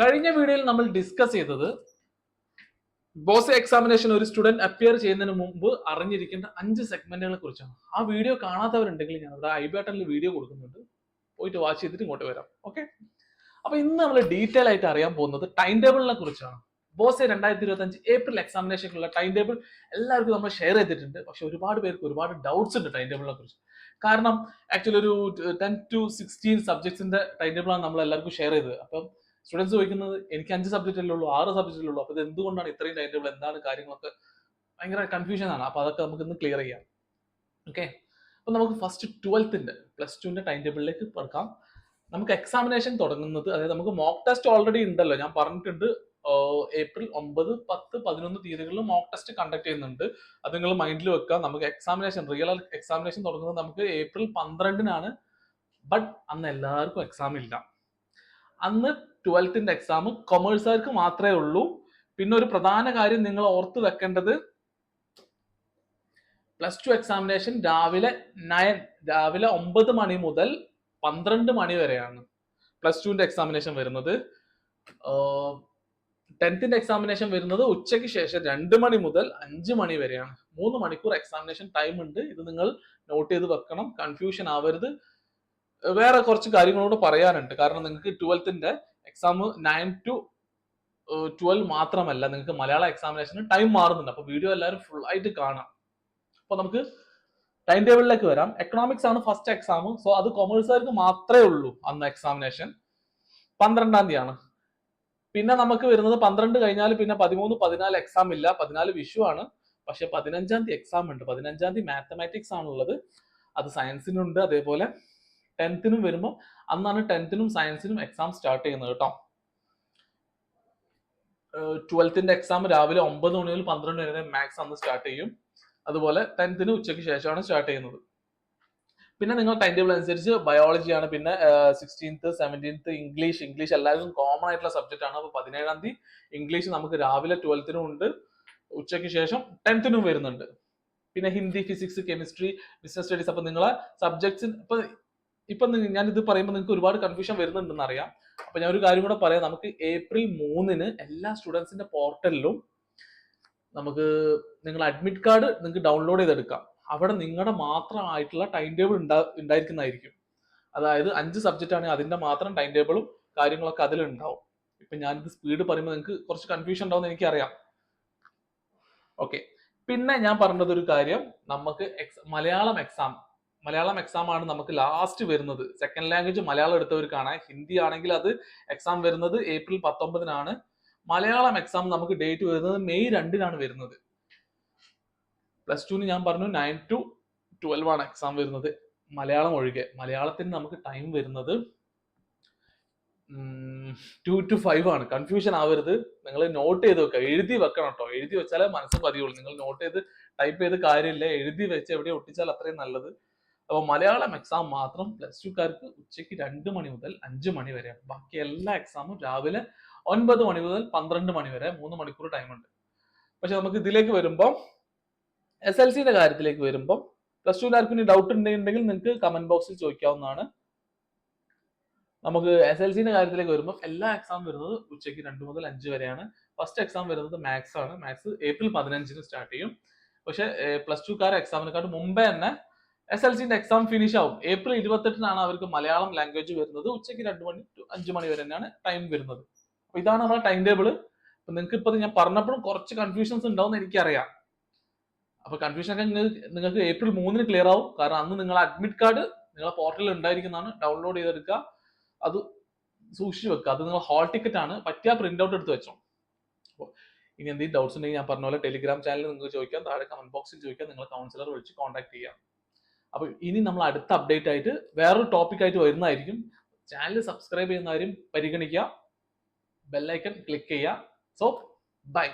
കഴിഞ്ഞ വീഡിയോയിൽ നമ്മൾ ഡിസ്കസ് ചെയ്തത് ബോസ് എക്സാമിനേഷൻ ഒരു സ്റ്റുഡന്റ് അപ്പിയർ ചെയ്യുന്നതിന് മുമ്പ് അറിഞ്ഞിരിക്കേണ്ട അഞ്ച് സെഗ്മെന്റുകളെ കുറിച്ചാണ്. ആ വീഡിയോ കാണാത്തവരുണ്ടെങ്കിൽ ഞാൻ അവിടെ ഐ ബട്ടണിൽ വീഡിയോ കൊടുക്കുന്നുണ്ട്. പോയിട്ട് വാച്ച് ചെയ്തിട്ട് ഇങ്ങോട്ട് വരാം. ഓക്കെ അപ്പൊ ഇന്ന് നമ്മൾ ഡീറ്റെയിൽ ആയിട്ട് അറിയാൻ പോകുന്നത് ടൈം ടേബിളിനെ കുറിച്ചാണ്. ബോസ് രണ്ടായിരത്തി ഇരുപത്തി അഞ്ച് ഏപ്രിൽ എക്സാമിനേഷനുള്ള ടൈം ടേബിൾ എല്ലാവർക്കും നമ്മൾ ഷെയർ ചെയ്തിട്ടുണ്ട്. പക്ഷെ ഒരുപാട് പേർക്ക് ഒരുപാട് ഡൗട്ട്സ് ഉണ്ട് ടൈം ടേബിളിനെ കുറിച്ച്. കാരണം ആക്ച്വലി ഒരു ടെൻ ടു സിക്സ്റ്റീൻ സബ്ജക്ട്സിന്റെ ടൈം ടേബിളാണ് നമ്മൾ എല്ലാവർക്കും ഷെയർ ചെയ്തത്. അപ്പം സ്റ്റുഡൻസ് ചോദിക്കുന്നത് എനിക്ക് അഞ്ച് സബ്ജക്റ്റ് അല്ലേ ഉള്ളൂ ആറ് സബ്ജക്റ്റ് അല്ലേ ഉള്ളൂ. അപ്പോൾ ഇത് എന്തുകൊണ്ടാണ് ഇത്രയും ടൈം ടേബിൾ എന്താണ് കാര്യങ്ങളൊക്കെ ഭയങ്കര കൺഫ്യൂഷൻ ആണ്. അപ്പൊ അതൊക്കെ നമുക്ക് ഇന്ന് ക്ലിയർ ചെയ്യാം. ഓക്കെ അപ്പോൾ നമുക്ക് ഫസ്റ്റ് ട്വൽത്തിന്റെ പ്ലസ് ടുവിന്റെ ടൈം ടേബിളിലേക്ക് പറക്കാം. നമുക്ക് എക്സാമിനേഷൻ തുടങ്ങുന്നത് അതായത് നമുക്ക് മോക്ക് ടെസ്റ്റ് ഓൾറെഡി ഉണ്ടല്ലോ. ഞാൻ പറഞ്ഞിട്ടുണ്ട് ഏപ്രിൽ ഒമ്പത് പത്ത് പതിനൊന്ന് തീയതികളിൽ മോക്ക് ടെസ്റ്റ് കണ്ടക്ട് ചെയ്യുന്നുണ്ട്. അത് നിങ്ങൾ മൈൻഡിൽ വെക്കുക. നമുക്ക് എക്സാമിനേഷൻ റിയൽ എക്സാമിനേഷൻ തുടങ്ങുന്നത് നമുക്ക് ഏപ്രിൽ പന്ത്രണ്ടിനാണ്. ബട്ട് അന്ന് എല്ലാവർക്കും എക്സാം ഇല്ല. അന്ന് ട്വൽത്തിന്റെ എക്സാം കൊമേഴ്സുകാർക്ക് മാത്രമേ ഉള്ളൂ. പിന്നെ ഒരു പ്രധാന കാര്യം നിങ്ങൾ ഓർത്ത് വെക്കേണ്ടത് പ്ലസ് ടു എക്സാമിനേഷൻ രാവിലെ നയൻ രാവിലെ ഒമ്പത് മണി മുതൽ പന്ത്രണ്ട് മണി വരെയാണ് പ്ലസ് ടുവിന്റെ എക്സാമിനേഷൻ വരുന്നത്. ടെൻത്തിന്റെ എക്സാമിനേഷൻ വരുന്നത് ഉച്ചയ്ക്ക് ശേഷം രണ്ട് മണി മുതൽ അഞ്ച് മണി വരെയാണ്. മൂന്ന് മണിക്കൂർ എക്സാമിനേഷൻ ടൈം ഉണ്ട്. ഇത് നിങ്ങൾ നോട്ട് ചെയ്ത് വെക്കണം. കൺഫ്യൂഷൻ ആവരുത്. വേറെ കുറച്ച് കാര്യങ്ങളോട് പറയാനുണ്ട്. കാരണം നിങ്ങൾക്ക് ട്വൽത്തിന്റെ എക്സാം നയൻ ടു ട്വൽവ് മാത്രമല്ല. നിങ്ങൾക്ക് മലയാള എക്സാമിനേഷന് ടൈം മാറുന്നുണ്ട്. അപ്പൊ വീഡിയോ എല്ലാവരും ഫുൾ ആയിട്ട് കാണാം. അപ്പൊ നമുക്ക് ടൈം ടേബിളിലേക്ക് വരാം. എക്കണോമിക്സ് ആണ് ഫസ്റ്റ് എക്സാം സോ അത് കൊമേഴ്സുകാർക്ക് മാത്രമേ ഉള്ളൂ അന്ന് എക്സാമിനേഷൻ പന്ത്രണ്ടാം തീയതിയാണ്. പിന്നെ നമുക്ക് വരുന്നത് പന്ത്രണ്ട് കഴിഞ്ഞാൽ പിന്നെ പതിമൂന്ന് പതിനാല് എക്സാം ഇല്ല. പതിനാല് വിഷു ആണ്. പക്ഷെ പതിനഞ്ചാം തീയതി എക്സാം ഉണ്ട്. പതിനഞ്ചാം തീയതി മാത്തമാറ്റിക്സ് ആണുള്ളത്. അത് സയൻസിനുണ്ട് അതേപോലെ ടെൻത്തിനും വരുമ്പോൾ അന്നാണ് ടെൻത്തിനും സയൻസിനും എക്സാം സ്റ്റാർട്ട് ചെയ്യുന്നത് കേട്ടോ ട്വൽത്തിന്റെ എക്സാം രാവിലെ ഒമ്പത് മണി മുതൽ പന്ത്രണ്ട് മണി വരെ മാത്സ് അന്ന് സ്റ്റാർട്ട് ചെയ്യും. അതുപോലെ ടെൻത്തിന് ഉച്ചയ്ക്ക് ശേഷമാണ് സ്റ്റാർട്ട് ചെയ്യുന്നത്. പിന്നെ നിങ്ങൾ ടൈം ടേബിൾ അനുസരിച്ച് ബയോളജിയാണ് പിന്നെ സിക്സ്റ്റീൻത്ത് സെവന്റീൻത്ത് ഇംഗ്ലീഷ് ഇംഗ്ലീഷ് എല്ലാവരും കോമൺ ആയിട്ടുള്ള സബ്ജക്റ്റ് ആണ്. അപ്പോൾ പതിനേഴാം തീയതി ഇംഗ്ലീഷ് നമുക്ക് രാവിലെ ട്വൽത്തിനും ഉണ്ട്. ഉച്ചയ്ക്ക് ശേഷം ടെൻത്തിനും വരുന്നുണ്ട്. പിന്നെ Hindi physics chemistry business studies അപ്പൊ നിങ്ങളെ സബ്ജക്ട്സ് ഇപ്പൊ ഇപ്പൊ ഞാൻ ഇത് പറയുമ്പോൾ നിങ്ങൾക്ക് ഒരുപാട് കൺഫ്യൂഷൻ വരുന്നുണ്ടെന്ന് അറിയാം അപ്പൊ ഞാൻ ഒരു കാര്യം കൂടെ പറയാം. നമുക്ക് ഏപ്രിൽ മൂന്നിന് എല്ലാ സ്റ്റുഡൻസിന്റെ പോർട്ടലിലും നമുക്ക് നിങ്ങൾ അഡ്മിറ്റ് കാർഡ് നിങ്ങൾക്ക് ഡൗൺലോഡ് ചെയ്തെടുക്കാം. അവിടെ നിങ്ങളുടെ മാത്രമായിട്ടുള്ള ടൈം ടേബിൾ ഉണ്ടാ ഉണ്ടായിരിക്കുന്നതായിരിക്കും. അതായത് അഞ്ച് സബ്ജക്റ്റ് ആണെങ്കിൽ അതിന്റെ മാത്രം ടൈം ടേബിളും കാര്യങ്ങളൊക്കെ അതിലുണ്ടാവും. ഇപ്പൊ ഞാനിത് സ്പീഡ് പറയുമ്പോൾ നിങ്ങൾക്ക് കുറച്ച് കൺഫ്യൂഷൻ ഉണ്ടാവും എന്ന് എനിക്കറിയാം. ഓക്കെ പിന്നെ ഞാൻ പറഞ്ഞത് ഒരു കാര്യം നമുക്ക് മലയാളം എക്സാം മലയാളം എക്സാം ആണ് നമുക്ക് ലാസ്റ്റ് വരുന്നത്. സെക്കൻഡ് ലാംഗ്വേജ് മലയാളം എടുത്തവർക്കാണ്. ഹിന്ദി ആണെങ്കിൽ അത് എക്സാം വരുന്നത് ഏപ്രിൽ പത്തൊമ്പതിനാണ്. മലയാളം എക്സാം നമുക്ക് ഡേറ്റ് വരുന്നത് മെയ് രണ്ടിനാണ് വരുന്നത്. പ്ലസ് ടുവിന് ഞാൻ പറഞ്ഞു നയൻ ടു ട്വൽവ് ആണ് എക്സാം വരുന്നത്. മലയാളം ഒഴികെ. മലയാളത്തിന് നമുക്ക് ടൈം വരുന്നത് ടു ടു ഫൈവ് ആണ്. കൺഫ്യൂഷൻ ആവരുത്. നിങ്ങൾ നോട്ട് ചെയ്ത് വെക്കുക. എഴുതി വെക്കണം കേട്ടോ എഴുതി വെച്ചാലേ മനസ്സ് പതിയുള്ളൂ. നിങ്ങൾ നോട്ട് ചെയ്ത് ടൈപ്പ് ചെയ്ത് കാര്യമില്ല. എഴുതി വെച്ച് എവിടെ ഒട്ടിച്ചാൽ അത്രയും നല്ലത്. അപ്പോൾ മലയാളം എക്സാം മാത്രം പ്ലസ് ടുക്കാർക്ക് ഉച്ചയ്ക്ക് രണ്ട് മണി മുതൽ അഞ്ച് മണി വരെ. ബാക്കി എല്ലാ എക്സാമും രാവിലെ ഒൻപത് മണി മുതൽ പന്ത്രണ്ട് മണി വരെ മൂന്ന് മണിക്കൂർ ടൈം ഉണ്ട്. പക്ഷെ നമുക്ക് ഇതിലേക്ക് വരുമ്പോൾ എസ് എൽ സിന്റെ കാര്യത്തിലേക്ക് വരുമ്പോൾ പ്ലസ് ടുക്കാർക്ക് ഇനി ഡൗട്ട് ഉണ്ടെങ്കിൽ നിങ്ങൾക്ക് കമന്റ് ബോക്സിൽ ചോദിക്കാവുന്നതാണ്. നമുക്ക് എസ് എൽ സിന്റെ കാര്യത്തിലേക്ക് വരുമ്പോൾ എല്ലാ എക്സാം വരുന്നത് ഉച്ചയ്ക്ക് രണ്ട് മുതൽ അഞ്ച് വരെയാണ്. ഫസ്റ്റ് എക്സാം വരുന്നത് മാത്സ് ആണ്. മാത്സ് ഏപ്രിൽ പതിനഞ്ചിന് സ്റ്റാർട്ട് ചെയ്യും. പക്ഷെ പ്ലസ് ടുക്കാർ എക്സാമിനെക്കാട്ട് മുമ്പേ തന്നെ എസ് എൽ സിന്റെ എക്സാം ഫിനിഷ് ആവും. ഏപ്രിൽ ഇരുപത്തെട്ടിനാണ് അവർക്ക് മലയാളം ലാംഗ്വേജ് വരുന്നത്. ഉച്ചയ്ക്ക് രണ്ട് മണി ടു അഞ്ച് മണി വരെ തന്നെയാണ് ടൈം വരുന്നത്. അപ്പൊ ഇതാണ് നമ്മുടെ ടൈം ടേബിൾ നിങ്ങൾക്ക് ഇപ്പൊ ഞാൻ പറഞ്ഞപ്പോഴും കുറച്ച് കൺഫ്യൂഷൻസ് ഉണ്ടാവും എനിക്കറിയാം. അപ്പൊ കൺഫ്യൂഷൻ ഒക്കെ നിങ്ങൾക്ക് ഏപ്രിൽ മൂന്നിന് ക്ലിയർ ആവും. കാരണം അന്ന് നിങ്ങളെ അഡ്മിറ്റ് കാർഡ് നിങ്ങളെ പോർട്ടലിൽ ഉണ്ടായിരിക്കുന്നതാണ്. ഡൗൺലോഡ് ചെയ്തെടുക്കുക. അത് സൂക്ഷിച്ചു വെക്കുക. അത് നിങ്ങൾ ഹാൾ ടിക്കറ്റ് ആണ്. പറ്റിയ പ്രിന്റ് ഔട്ട് എടുത്ത് വെച്ചോ അപ്പോൾ ഇനി എന്തെങ്കിലും ഡൗട്ട്സ് ഉണ്ടെങ്കിൽ ഞാൻ പറഞ്ഞ പോലെ ടെലിഗ്രാം ചാനലിൽ നിങ്ങൾക്ക് ചോദിക്കാം. താഴെ കമന്റ് ബോക്സിൽ ചോദിക്കാം. നിങ്ങൾ കൗൺസിലർ വിളിച്ച് കോൺടാക്ട് ചെയ്യാം. അപ്പൊ ഇനി നമ്മൾ അടുത്ത അപ്ഡേറ്റ് ആയിട്ട് വേറൊരു ടോപ്പിക് ആയിട്ട് വരുന്നതായിരിക്കും. ചാനൽ സബ്സ്ക്രൈബ് ചെയ്യുന്നവരും പരിഗണിക്കുക. ബെല്ലൈക്കൺ ക്ലിക്ക് ചെയ്യുക. So bye